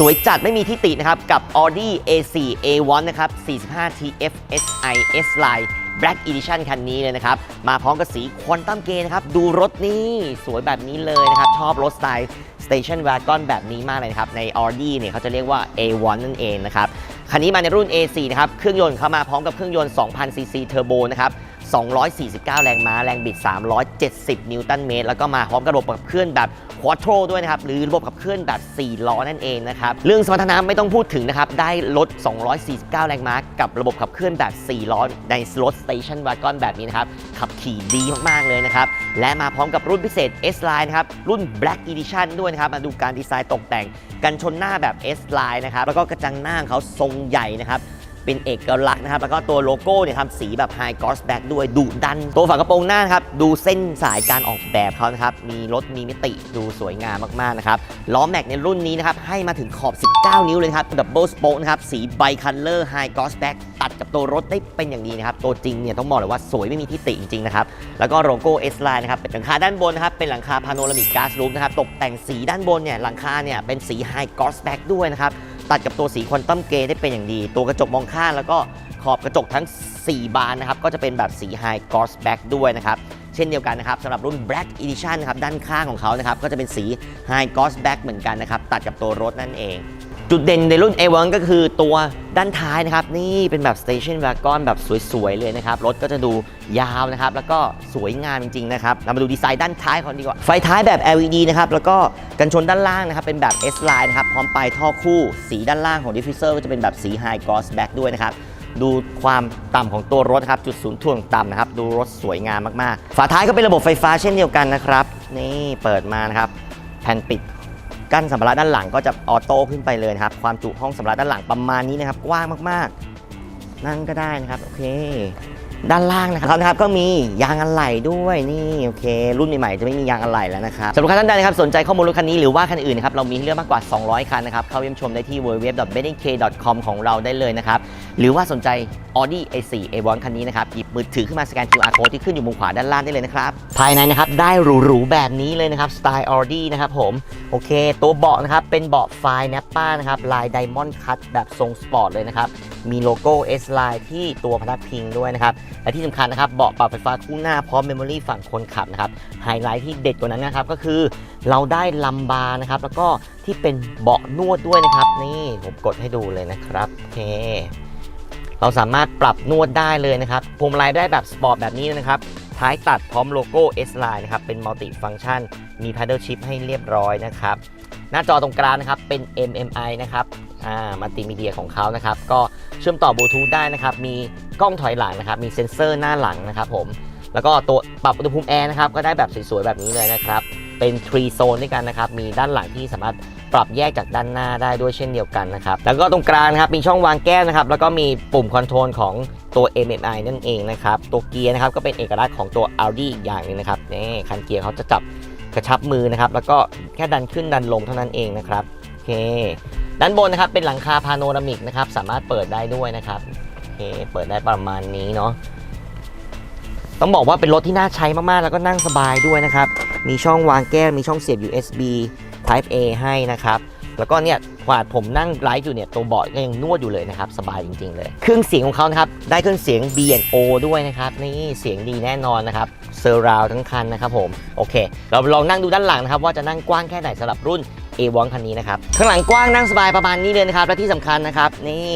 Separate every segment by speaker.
Speaker 1: สวยจัดไม่มีที่ตินะครับ กับ Audi A4 A1 นะครับ 45 TF SI S Line Black Edition คันนี้เลยนะครับ มาพร้อมกับสีควอนตัมเกนะครับ ดูรถนี่สวยแบบนี้เลยนะครับ ชอบรถสไตล์ Station Wagon แบบนี้มากเลยนะครับ ใน Audi เนี่ยเขาจะเรียกว่า A1 นั่นเองนะครับ คันนี้มาในรุ่น A4 นะครับ เครื่องยนต์เข้ามาพร้อมกับเครื่องยนต์ 2,000 cc Turbo นะครับ 249 แรงม้า แรงบิด 370 นิวตันเมตร แล้วก็มาพร้อมกับระบบขับเคลื่อนแบบ Quattro ด้วยนะครับ หรือระบบขับเคลื่อนแบบ 4 ล้อนั่นเองนะครับ เรื่องสมรรถนะไม่ต้องพูดถึงนะครับ ได้รถ 249 แรงม้า กับระบบขับเคลื่อนแบบ 4 ล้อ ในรถ Station Wagon แบบนี้นะครับ ขับขี่ดีมาก ๆ เลยนะครับ และมาพร้อมกับรุ่นพิเศษ S Line นะครับ รุ่น Black Edition ด้วยนะครับ มาดูการดีไซน์ตกแต่ง กันชนหน้าแบบ S Line นะครับ แล้วก็กระจังหน้าของเขาทรงใหญ่นะครับ เป็นเอกลักษณ์นะครับ แล้วก็ตัวโลโก้เนี่ยทำสีแบบ High Gloss Black ด้วยดุดัน ตัวฝากระโปรงหน้านครับ ดูเส้นสายการออกแบบเขานะครับ มีรถมีมิติดูสวยงามมาก ๆ นะครับ ล้อแม็กในรุ่นนี้นะครับ ให้มาถึงขอบ 19 นิ้วเลยครับดับเบิลสโป๊กนะครับ สีไบคัลเลอร์ High Gloss Black ตัดกับตัวรถได้เป็นอย่างดีนะครับ ตัวจริงเนี่ยต้องบอกเลยว่าสวยไม่มีที่ติจริง ๆ นะครับ แล้วก็โลโก้ S Line นะครับเป็นหลังคาด้านบนนะครับเป็นหลังคาพาโนรามิกกาซรูฟนะครับตกแต่งสีด้านบนเนี่ยหลังคาเนี่ยเป็นสี High Gloss Black ด้วยนะครับ ตัดกับตัวสีควอนตัมเกย์ได้เป็นอย่างดี ตัวกระจกมองข้างแล้วก็ขอบกระจกทั้ง 4 บานนะครับ ก็จะเป็นแบบสี High Gloss Black ด้วยนะครับ เช่นเดียวกันนะครับสำหรับรุ่น Black Edition นะครับ ด้านข้างของเขานะครับ ก็จะเป็นสี High Gloss Black เหมือนกันนะครับ ตัดกับตัวรถนั่นเอง จุดเด่นในรุ่น A1 ก็คือตัวด้านท้ายนะครับ นี่เป็นแบบ Station Wagon แบบสวยๆ เลยนะครับ รถก็จะดูยาวนะครับ แล้วก็สวยงามจริงๆ นะครับ เรามาดูดีไซน์ด้านท้ายเขาดีกว่า ไฟท้ายแบบ LED นะครับ แล้วก็กันชนด้านล่างนะครับ เป็นแบบ S line นะครับ พร้อมปลายท่อคู่ สีด้านล่างของ diffuser ก็จะเป็นแบบสี High Gloss Black ด้วยนะครับดูความต่ำของตัวรถครับ จุดศูนย์ถ่วงต่ำนะครับ ดูรถสวยงามมากๆ ฝาท้ายก็เป็นระบบไฟฟ้าเช่นเดียวกันนะครับ นี่เปิดมานะครับ แผ่นปิด กั้นสัมภาระด้านหลังก็จะออโต้ขึ้นไปเลยครับ ความจุห้องสัมภาระด้านหลังประมาณนี้นะครับ กว้างมากๆ นั่งก็ได้นะครับ โอเค ด้านล่างนะครับนะครับก็มียางอะไหล่ด้วยนี่โอเค รุ่นใหม่ๆจะไม่มียางอะไหล่แล้วนะครับสำหรับท่านใดนะครับสนใจข้อมูลรถคันนี้หรือว่าคันอื่นนะครับเรามีให้เลือกมากกว่า 200 คันนะครับเข้าเยี่ยมชมได้ที่ www.beddingk.com ของเราได้เลยนะครับหรือว่าสนใจ Audi A4 A1 คันนี้นะครับหยิบมือถือขึ้นมาสแกน QR code ที่ขึ้นอยู่มุมขวาด้านล่างได้เลยนะครับภายในนะครับได้หรูๆแบบนี้เลยนะครับสไตล์ Audi นะครับผมโอเค ตัวเบาะนะครับเป็นเบาะไฟล์ Nappa นะครับลาย Diamond Cut แบบทรงสปอร์ตเลยนะครับมีโลโก้ S Line ที่ตัวพนักพิงด้วยนะครับและที่สำคัญนะครับเบาะปรับไฟฟ้าคู่หน้าพร้อมเมมโมรี่ฝั่งคนขับนะครับไฮไลท์ที่เด็ดกว่านั้นนะครับก็คือเราได้ลัมบาร์นะครับแล้วก็ที่เป็นเบาะนวดด้วยนะครับ นี่ผมกดให้ดูเลยนะครับโอเคเราสามารถปรับนวดได้เลยนะครับพวงมาลัยได้แบบสปอร์ตแบบนี้นะครับท้ายตัดพร้อมโลโก้ S Line นะครับ เป็นมัลติฟัง c t ชัน มี Paddle Shift ให้เรียบร้อยนะครับ หน้าจอตรงกลางนะครับ เป็น MMI นะครับ อ่า มัลติมีเดียของเขานะครับ ก็เชื่อมต่อบลูทูธได้นะครับ มี กล้องถอยหลังนะครับ มีเซ็นเซอร์หน้าหลังนะครับผม แล้วก็ตัวปรับอุณหภูมิแอร์นะครับ ก็ได้แบบสวยๆแบบนี้เลยนะครับ เป็น 3 โซนด้วยกันนะครับ มีด้านหลังที่สามารถปรับแยกจากด้านหน้าได้ด้วยเช่นเดียวกันนะครับ แล้วก็ตรงกลางนะครับ มีช่องวางแก้วนะครับ แล้วก็มีปุ่มคอนโทรลของตัว MMI นั่นเองนะครับ ตัวเกียร์นะครับก็เป็นเอกลักษณ์ของตัว Audi อีกอย่างหนึงนะครับ นี่คันเกียร์เขาจะจับกระชับมือนะครับ แล้วก็แค่ดันขึ้นดันลงเท่านั้นเองนะครับ โอเค ด้านบนนะครับเป็นหลังคาพาโนรามิกนะครับ สามารถเปิดได้ด้วยนะครับ เค เปิดได้ประมาณนี้เนาะต้องบอกว่าเป็นรถที่น่าใช้มากๆ แล้วก็นั่งสบายด้วยนะครับ มีช่องวางแก้ว มีช่องเสียบ USB Type A ให้นะครับ แล้วก็เนี่ยขวาดผมนั่งไลฟ์อยู่เนี่ย ตัวเบาะก็ยังนวดอยู่เลยนะครับ สบายจริง ๆ เลย เครื่องเสียงของเขานะครับ ได้เครื่องเสียง B&O ด้วยนะครับ นี่เสียงดีแน่นอนนะครับเซอร์ราวทั้งคันนะครับผม โอเค เราลองนั่งดูด้านหลังนะครับ ว่าจะนั่งกว้างแค่ไหนสำหรับรุ่น A1 คันนี้นะครับ ข้างหลังกว้างนั่งสบายประมาณนี้เลยนะครับ และที่สำคัญนะครับ นี่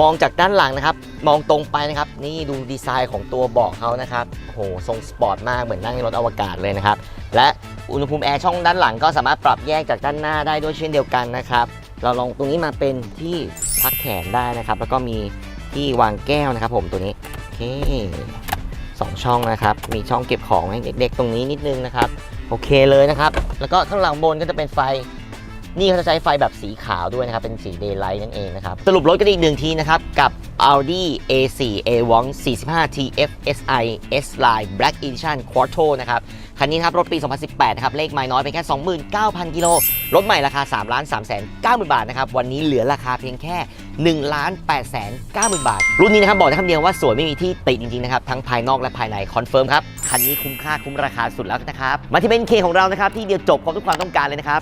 Speaker 1: มองจากด้านหลังนะครับ มองตรงไปนะครับ นี่ดูดีไซน์ของตัวเบาะเขานะครับโหทรงสปอร์ตมากเหมือนนั่งในรถอวกาศเลยนะครับ และอุณหภูมิแอร์ช่องด้านหลังก็สามารถปรับแยกจากด้านหน้าได้ด้วยเช่นเดียวกันนะครับ เราลองตรงนี้มาเป็นที่พักแขนได้นะครับ แล้วก็มีที่วางแก้วนะครับ ผมตัวนี้โอเคสองช่องนะครับ มีช่องเก็บของให้เด็กๆ ตรงนี้นิดนึงนะครับ โอเคเลยนะครับ แล้วก็ข้างหลังบนก็จะเป็นไฟ นี่เขาจะใช้ไฟแบบสีขาวด้วยนะครับ เป็นสี daylight นั่นเองนะครับ สรุปรถกันอีกหนึ่งทีนะครับ กับ Audi A4 A1 45 TF SI S Line Black Edition Quattro นะครับ คันนี้ครับ รถปี 2018 นะครับ เลขไม่น้อยเป็นแค่ 29,000 กิโล รถใหม่ราคา 3 3 9 0 0 0 0 บาทนะครับ วันนี้เหลือราคาเพียงแค่ 1 8 9 0 0 0 บาท รุ่นนี้นะครับ บอกได้คำเดียวว่าสวยไม่มีที่ติดจริงๆนะครับ ทั้งภายนอกและภายในคอนเฟิร์มครับ คันนี้คุ้มค่าคุ้มราคาสุดแล้วนะครับ มาที่เบนเคของเรานะครับที่เดียวจบครบทุกความต้องการเลยนะครับ